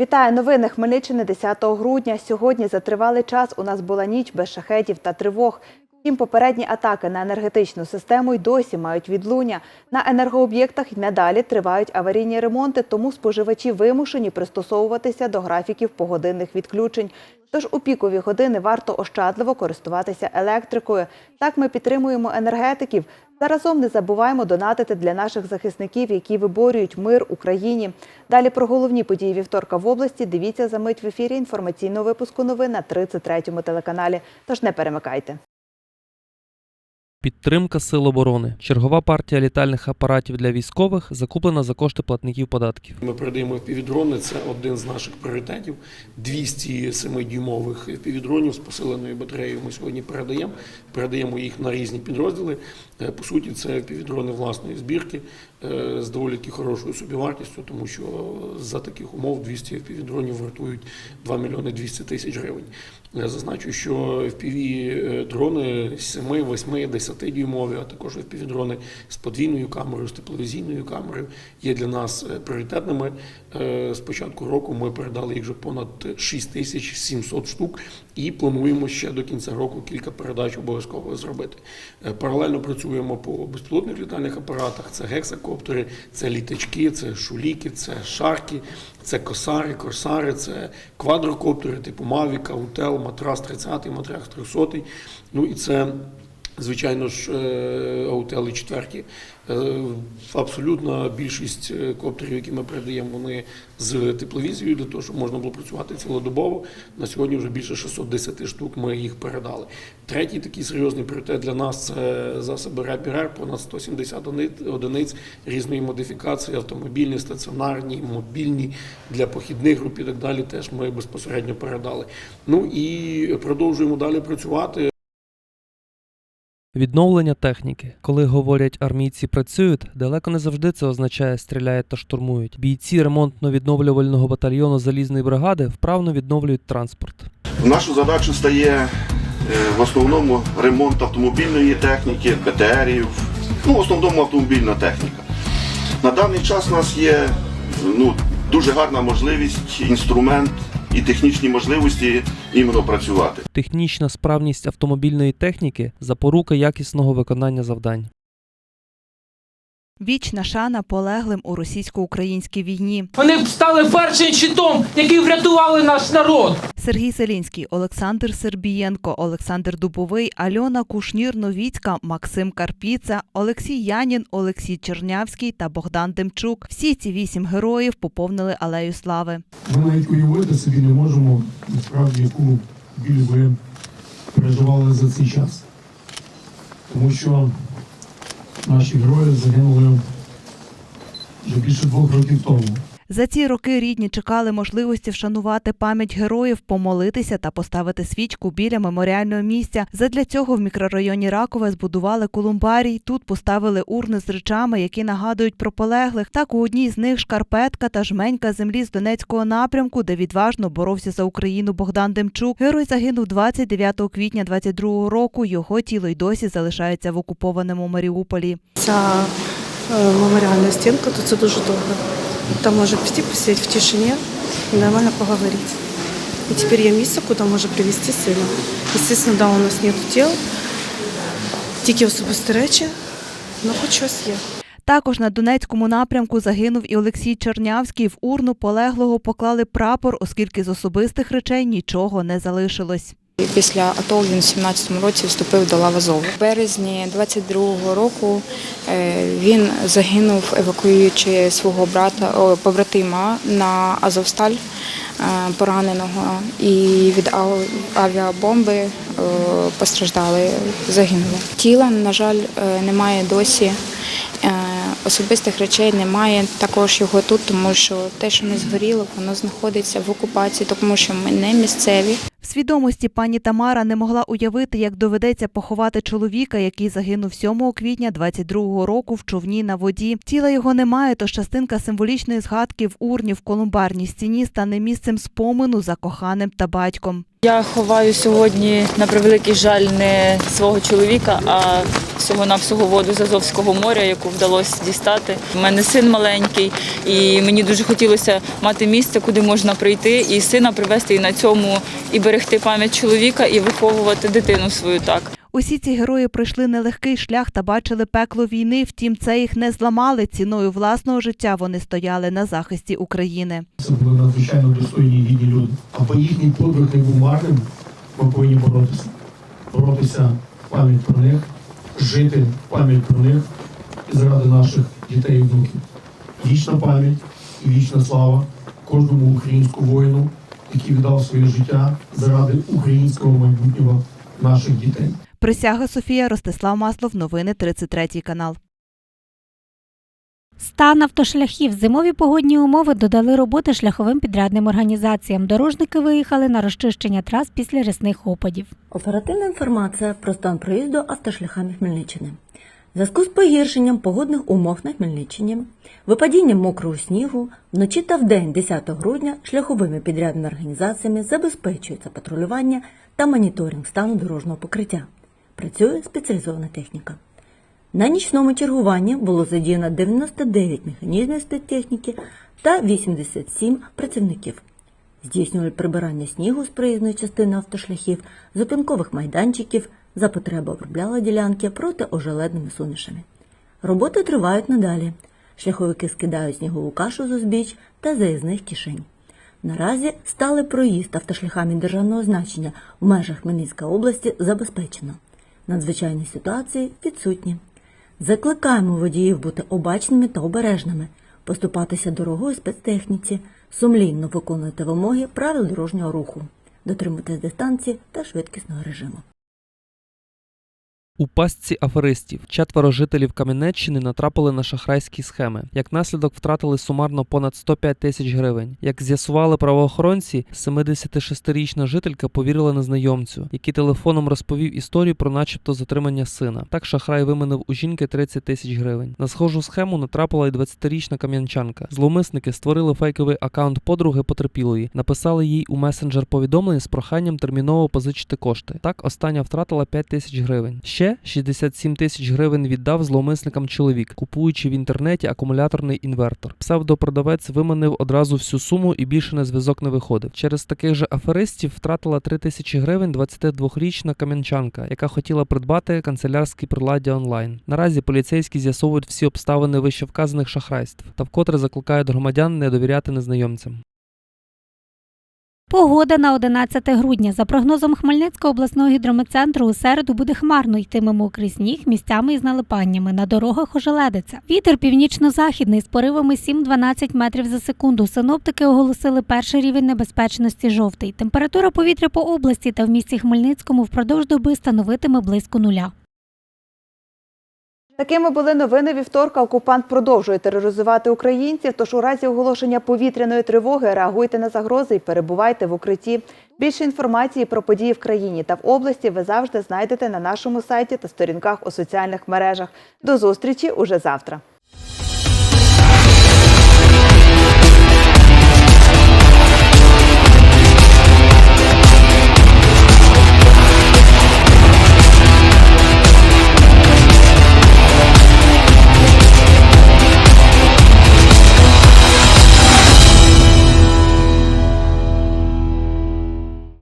Вітаю новини Хмельниччини 10 грудня. Сьогодні за тривалий час у нас була ніч без шахетів та тривог. Втім, попередні атаки на енергетичну систему й досі мають відлуння. На енергооб'єктах й надалі тривають аварійні ремонти, тому споживачі вимушені пристосовуватися до графіків погодинних відключень. Тож у пікові години варто ощадливо користуватися електрикою. Так ми підтримуємо енергетиків. Заразом не забуваємо донатити для наших захисників, які виборюють мир Україні. Далі про головні події вівторка в області. Дивіться за мить в ефірі інформаційного випуску новин на 33-му телеканалі. Тож не перемикайте. Підтримка сил оборони. Чергова партія літальних апаратів для військових закуплена за кошти платників податків. Ми передаємо півдрони. Це один з наших пріоритетів. 207-дюймових півдронів з посиленою батареєю. Ми сьогодні передаємо. Передаємо їх на різні підрозділи. Е, По суті, це півдрони власної збірки е, з доволі таки хорошою собівартістю, тому що за таких умов 200 півдронів вартують 2 мільйони 200 тисяч гривень. Зазначу, що FPV дрони 7, 8, 10 дюймові, а також FPV дрони з подвійною камерою, з тепловізійною камерою є для нас е, пріоритетними. Е, З початку року ми передали їх вже понад 6700 штук і плануємо ще до кінця року кілька передач обов'язково зробити. Е, Паралельно працюємо по безпілотних літальних апаратах. Це гексакоптери, це літачки, це шуліки, це шарки, це косари, корсари, це квадрокоптери типу Мавіка, Утел, Матрас 30, Матрас 300. Ну і це. Звичайно ж, е, аутели четверті. Е, Абсолютна більшість е, коптерів, які ми передаємо, вони з тепловізією для того, щоб можна було працювати цілодобово. На сьогодні вже більше 610 штук ми їх передали. Третій такий серйозний пріоритет для нас це засоби РЕПІРЕР, понад 170 они- одиниць різної модифікації, автомобільні, стаціонарні, мобільні для похідних груп і так далі. Теж ми безпосередньо передали. Ну і продовжуємо далі працювати. Відновлення техніки. Коли говорять армійці працюють, далеко не завжди це означає стріляють та штурмують. Бійці ремонтно-відновлювального батальйону залізної бригади вправно відновлюють транспорт. Нашу задачу стає е, в основному ремонт автомобільної техніки, БТРів, ну, в основному автомобільна техніка. На даний час у нас є ну, дуже гарна можливість, інструмент і технічні можливості іменно працювати. Технічна справність автомобільної техніки запорука якісного виконання завдань. Вічна шана полеглим у російсько-українській війні. Вони стали першим щитом, який врятували наш народ. Сергій Селінський, Олександр Сербієнко, Олександр Дубовий, Альона Кушнір-Новіцька, Максим Карпіца, Олексій Янін, Олексій Чернявський та Богдан Демчук. Всі ці вісім героїв поповнили алею слави. Ми навіть уявити собі не можемо насправді, яку біль ви переживали за цей час. Тому що наші герої загинули вже більше двох років тому. За ці роки рідні чекали можливості вшанувати пам'ять героїв, помолитися та поставити свічку біля меморіального місця. Задля цього в мікрорайоні Ракове збудували колумбарій. Тут поставили урни з речами, які нагадують про полеглих. Так у одній з них шкарпетка та жменька землі з Донецького напрямку, де відважно боровся за Україну Богдан Демчук. Герой загинув 29 квітня 22 року. Його тіло й досі залишається в окупованому Маріуполі. Ця е, меморіальна стінка, то це дуже добре. Там може піти посидіти в тишині і нормально поговорити. І тепер є місце, куди може привезти сина. Звісно, да, у нас нет тіл, тільки особисті речі, але хоч щось є. Також на Донецькому напрямку загинув і Олексій Чернявський. В урну полеглого поклали прапор, оскільки з особистих речей нічого не залишилось. Після АТО він в 17-му році вступив до лав Азову. В березні 22-го року е, він загинув, евакуюючи свого брата побратима на Азовсталь е, пораненого, і від авіабомби е, постраждали, загинули. Тіла, на жаль, немає досі. Особистих речей немає також його тут, тому що те, що не згоріло, воно знаходиться в окупації, тому що ми не місцеві. В свідомості пані Тамара не могла уявити, як доведеться поховати чоловіка, який загинув 7 квітня 22-го року в човні на воді. Тіла його немає, тож частинка символічної згадки в урні в колумбарній стіні стане місцем спомину за коханим та батьком. Я ховаю сьогодні, на превеликий жаль, не свого чоловіка, а всього-навсього воду з Азовського моря, яку вдалося дістати. У мене син маленький, і мені дуже хотілося мати місце, куди можна прийти, і сина привезти і на цьому і берегти пам'ять чоловіка, і виховувати дитину свою так. Усі ці герої пройшли нелегкий шлях та бачили пекло війни. Втім, це їх не зламали. Ціною власного життя вони стояли на захисті України. Це були надзвичайно достойні гідні люди. Аби їхній подвиг не був марним, ми повинні боротися. Боротися пам'ять про них, жити пам'ять про них і заради наших дітей і внуків. Вічна пам'ять і вічна слава кожному українському воїну, який віддав своє життя заради українського майбутнього наших дітей. Присяга Софія Ростислав Маслов. Новини 33 канал. Стан автошляхів. Зимові погодні умови додали роботи шляховим підрядним організаціям. Дорожники виїхали на розчищення трас після рясних опадів. Оперативна інформація про стан проїзду автошляхами Хмельниччини. Зв'язку з погіршенням погодних умов на Хмельниччині, випадінням мокрого снігу, вночі та вдень 10 грудня шляховими підрядними організаціями забезпечується патрулювання та моніторинг стану дорожнього покриття. Працює спеціалізована техніка. На нічному чергуванні було задіяно 99 механізмів спецтехніки та 87 працівників. Здійснювали прибирання снігу з проїзної частини автошляхів, зупинкових майданчиків, за потреби обробляли ділянки проти ожеледними сумішами. Роботи тривають надалі. Шляховики скидають снігову кашу з узбіч та заїзних кишень. Наразі сталий проїзд автошляхами державного значення в межах Хмельницької області забезпечено. Надзвичайні ситуації відсутні. Закликаємо водіїв бути обачними та обережними, поступатися дорогою спецтехніці, сумлінно виконувати вимоги правил дорожнього руху, дотримуватись дистанції та швидкісного режиму. У пастці аферистів четверо жителів Кам'янеччини натрапили на шахрайські схеми. Як наслідок втратили сумарно понад 105 тисяч гривень. Як з'ясували правоохоронці, 76-річна жителька повірила незнайомцю, який телефоном розповів історію про начебто затримання сина. Так шахрай виманив у жінки 30 тисяч гривень. На схожу схему натрапила й 20-річна кам'янчанка. Зловмисники створили фейковий акаунт подруги потерпілої, написали їй у месенджер повідомлення з проханням терміново позичити кошти. Так остання втратила 5 тисяч гривень. Ще 67 тисяч гривень віддав зловмисникам чоловік, купуючи в інтернеті акумуляторний інвертор. Псевдопродавець виманив одразу всю суму і більше на зв'язок не виходив. Через таких же аферистів втратила 3 тисячі гривень 22-річна кам'янчанка, яка хотіла придбати канцелярські приладдя онлайн. Наразі поліцейські з'ясовують всі обставини вищевказаних шахрайств та вкотре закликають громадян не довіряти незнайомцям. Погода на 11 грудня. За прогнозом Хмельницького обласного гідрометцентру, у середу буде хмарно йтиме мокрий сніг місцями із налипаннями. На дорогах ожеледиться. Вітер північно-західний з поривами 7-12 метрів за секунду. Синоптики оголосили перший рівень небезпечності жовтий. Температура повітря по області та в місті Хмельницькому впродовж доби становитиме близько нуля. Такими були новини вівторка. Окупант продовжує тероризувати українців. Тож у разі оголошення повітряної тривоги реагуйте на загрози і перебувайте в укритті. Більше інформації про події в країні та в області ви завжди знайдете на нашому сайті та сторінках у соціальних мережах. До зустрічі уже завтра.